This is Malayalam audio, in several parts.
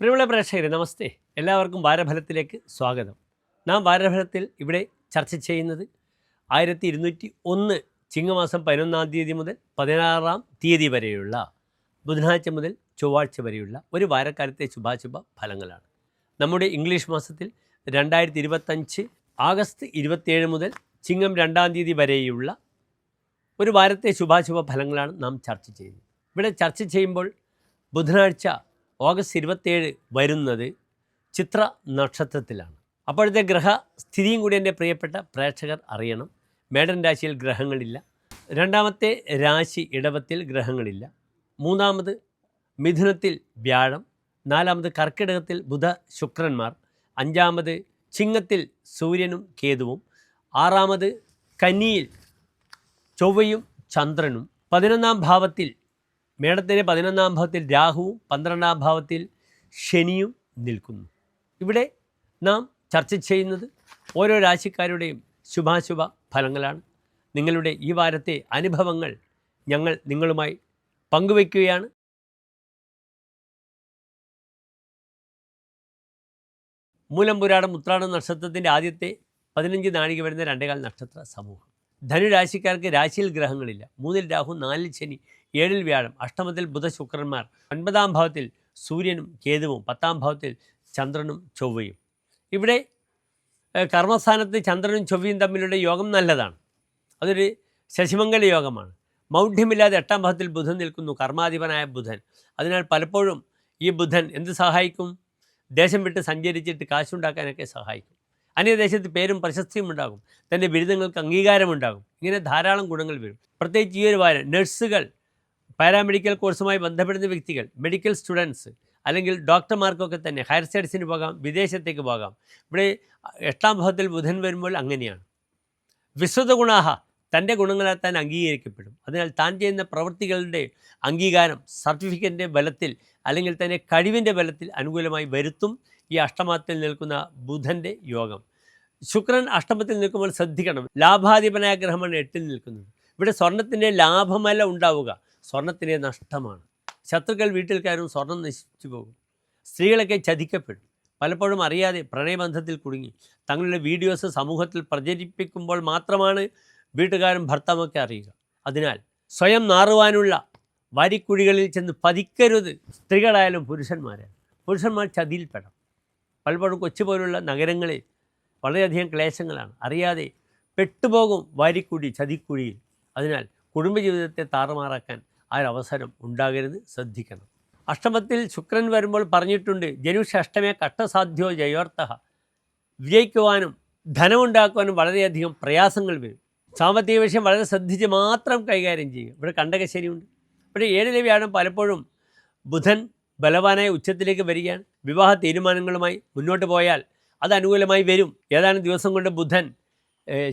പ്രിയമുള്ള പ്രേക്ഷകരെ നമസ്തേ. എല്ലാവർക്കും വാരഫലത്തിലേക്ക് സ്വാഗതം. നാം വാരഫലത്തിൽ ഇവിടെ ചർച്ച ചെയ്യുന്നത് ആയിരത്തി ഇരുന്നൂറ്റി ഒന്ന് ചിങ്ങമാസം പതിനൊന്നാം തീയതി മുതൽ പതിനാറാം തീയതി വരെയുള്ള ബുധനാഴ്ച മുതൽ ചൊവ്വാഴ്ച വരെയുള്ള ഒരു വാരക്കാലത്തെ ശുഭാശുഭ ഫലങ്ങളാണ്. നമ്മുടെ ഇംഗ്ലീഷ് മാസത്തിൽ രണ്ടായിരത്തി ഇരുപത്തഞ്ച് ആഗസ്റ്റ് ഇരുപത്തിയേഴ് മുതൽ ചിങ്ങം രണ്ടാം തീയതി വരെയുള്ള ഒരു വാരത്തെ ശുഭാശുഭ ഫലങ്ങളാണ് നാം ചർച്ച ചെയ്യുന്നത്. ഇവിടെ ചർച്ച ചെയ്യുമ്പോൾ ബുധനാഴ്ച ഓഗസ്റ്റ് ഇരുപത്തേഴ് വരുന്നത് ചിത്ര നക്ഷത്രത്തിലാണ്. അപ്പോഴത്തെ ഗ്രഹസ്ഥിതിയും കൂടി എന്റെ പ്രിയപ്പെട്ട പ്രേക്ഷകർ അറിയണം. മേടൻ രാശിയിൽ ഗ്രഹങ്ങളില്ല. രണ്ടാമത്തെ രാശി ഇടവത്തിൽ ഗ്രഹങ്ങളില്ല. മൂന്നാമത് മിഥുനത്തിൽ വ്യാഴം. നാലാമത് കർക്കിടകത്തിൽ ബുധ ശുക്രന്മാർ. അഞ്ചാമത് ചിങ്ങത്തിൽ സൂര്യനും കേതുവും. ആറാമത് കന്നിയിൽ ചൊവ്വയും ചന്ദ്രനും. പതിനൊന്നാം ഭാവത്തിൽ മേടത്തിന്റെ പതിനൊന്നാം ഭാവത്തിൽ രാഹുവും പന്ത്രണ്ടാം ഭാവത്തിൽ ശനിയും നിൽക്കുന്നു. ഇവിടെ നാം ചർച്ച ചെയ്യുന്നത് ഓരോ രാശിക്കാരുടെയും ശുഭാശുഭ ഫലങ്ങളാണ്. നിങ്ങളുടെ ഈ വാരത്തെ അനുഭവങ്ങൾ ഞങ്ങൾ നിങ്ങളുമായി പങ്കുവയ്ക്കുകയാണ്. മൂലം പുരാടം ഉത്രാടം നക്ഷത്രത്തിന്റെ ആദ്യത്തെ പതിനഞ്ച് നാഴിക വരുന്ന രണ്ടേകാൽ നക്ഷത്ര സമൂഹം. ധനുരാശിക്കാർക്ക് രാശിയിൽ ഗ്രഹങ്ങളില്ല. മൂന്നിൽ രാഹു നാലിൽ ശനി ഏഴിൽ വ്യാഴം അഷ്ടമത്തിൽ ബുധ ശുക്രന്മാർ ഒൻപതാം ഭാവത്തിൽ സൂര്യനും കേതുവും പത്താം ഭാവത്തിൽ ചന്ദ്രനും ചൊവ്വയും. ഇവിടെ കർമ്മസ്ഥാനത്ത് ചന്ദ്രനും ചൊവ്വയും തമ്മിലുള്ള യോഗം നല്ലതാണ്. അതൊരു ശശിമംഗല യോഗമാണ്. മൗഢ്യമില്ലാതെ എട്ടാം ഭാവത്തിൽ ബുധൻ നിൽക്കുന്നു കർമാധിപനായ ബുധൻ. അതിനാൽ പലപ്പോഴും ഈ ബുധൻ എന്ത് സഹായിക്കും? ദേശം വിട്ട് സഞ്ചരിച്ചിട്ട് കാശുണ്ടാക്കാനൊക്കെ സഹായിക്കും. അന്യദേശത്ത് പേരും പ്രശസ്തിയും ഉണ്ടാകും. തന്റെ ബിരുദങ്ങൾക്ക് അംഗീകാരമുണ്ടാകും ഇങ്ങനെ ധാരാളം ഗുണങ്ങൾ വരും. പ്രത്യേകിച്ച് ഈ ഒരു വാരം നഴ്സുകൾ പാരാമെഡിക്കൽ കോഴ്സുമായി ബന്ധപ്പെടുന്ന വ്യക്തികൾ മെഡിക്കൽ സ്റ്റുഡൻസ് അല്ലെങ്കിൽ ഡോക്ടർമാർക്കൊക്കെ തന്നെ ഹയർ സ്റ്റഡീസിന് പോകാം വിദേശത്തേക്ക് പോകാം. ഇവിടെ എട്ടാം ഭാവത്തിൽ ബുധൻ വരുമ്പോൾ അങ്ങനെയാണ്. വിശ്വത ഗുണാഹ തന്റെ ഗുണങ്ങളാൽ താൻ അംഗീകരിക്കപ്പെടും. അതിനാൽ താൻ ചെയ്യുന്ന പ്രവൃത്തികളുടെ അംഗീകാരം സർട്ടിഫിക്കറ്റിന്റെ ബലത്തിൽ അല്ലെങ്കിൽ തന്നെ കഴിവിന്റെ ബലത്തിൽ അനുകൂലമായി വരുത്തും. ഈ അഷ്ടമത്തിൽ നിൽക്കുന്ന ബുധന്റെ യോഗം. ശുക്രൻ അഷ്ടമത്തിൽ നിൽക്കുമ്പോൾ ശ്രദ്ധിക്കണം. ലാഭാധിപനായ ഗ്രഹമാണ് എട്ടിൽ നിൽക്കുന്നത്. ഇവിടെ സ്വർണത്തിന്റെ ലാഭമല്ല ഉണ്ടാവുക സ്വർണത്തിന്റെ നഷ്ടമാണ്. ശത്രുക്കൾ വീട്ടിൽ കയറും സ്വർണം നശിച്ചു പോകും. സ്ത്രീകളൊക്കെ ചതിക്കപ്പെടും. പലപ്പോഴും അറിയാതെ പ്രണയബന്ധത്തിൽ കുടുങ്ങി. തങ്ങളുടെ വീഡിയോസ് സമൂഹത്തിൽ പ്രചരിപ്പിക്കുമ്പോൾ മാത്രമാണ് വീട്ടുകാരും ഭർത്താവൊക്കെ അറിയുക. അതിനാൽ സ്വയം നാറുവാനുള്ള വാരിക്കുഴികളിൽ ചെന്ന് പതിക്കരുത്. സ്ത്രീകളായാലും പുരുഷന്മാരെ പുരുഷന്മാർ ചതിയിൽപ്പെടാം പലപ്പോഴും കൊച്ചു പോലുള്ള നഗരങ്ങളിൽ വളരെയധികം ക്ലേശങ്ങളാണ്. അറിയാതെ പെട്ടുപോകും വാരിക്കുഴി ചതിക്കുഴിയിൽ. അതിനാൽ കുടുംബജീവിതത്തെ താറുമാറാക്കാൻ ആ ഒരു അവസരം ഉണ്ടാകരുത്. ശ്രദ്ധിക്കണം. അഷ്ടമത്തിൽ ശുക്രൻ വരുമ്പോൾ പറഞ്ഞിട്ടുണ്ട് ജനുഷ അഷ്ടമേ കഷ്ടസാധ്യോ ജയോർത്ഥ. വിജയിക്കുവാനും ധനമുണ്ടാക്കുവാനും വളരെയധികം പ്രയാസങ്ങൾ വരും. സാമ്പത്തിക വിഷയം വളരെ ശ്രദ്ധിച്ച് മാത്രം കൈകാര്യം ചെയ്യുക. ഇവിടെ കണ്ടകശനിയുണ്ട് ഇവിടെ ഏഴിലെ വ്യാഴം പലപ്പോഴും ബുധൻ ബലവാനായ ഉച്ചത്തിലേക്ക് വരികയാണ്. വിവാഹ തീരുമാനങ്ങളുമായി മുന്നോട്ട് പോയാൽ അത് അനുകൂലമായി വരും. ഏതാനും ദിവസം കൊണ്ട് ബുധൻ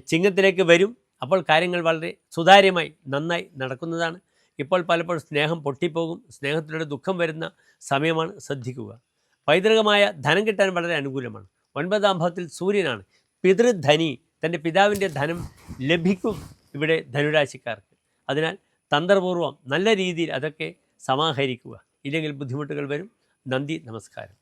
ചിങ്ങത്തിലേക്ക് വരും. അപ്പോൾ കാര്യങ്ങൾ വളരെ സുതാര്യമായി നന്നായി നടക്കുന്നതാണ്. ഇപ്പോൾ പലപ്പോഴും സ്നേഹം പൊട്ടിപ്പോകും. സ്നേഹത്തിലൂടെ ദുഃഖം വരുന്ന സമയമാണ് ശ്രദ്ധിക്കുക. പൈതൃകമായ ധനം കിട്ടാൻ വളരെ അനുകൂലമാണ്. ഒൻപതാം ഭാവത്തിൽ സൂര്യനാണ്. പിതൃധനി തന്റെ പിതാവിന്റെ ധനം ലഭിക്കും ഇവിടെ ധനുരാശിക്കാർക്ക്. അതിനാൽ തന്ത്രപൂർവം നല്ല രീതിയിൽ അതൊക്കെ സമാഹരിക്കുക. ഇല്ലെങ്കിൽ ബുദ്ധിമുട്ടുകൾ വരും. നന്ദി നമസ്കാരം.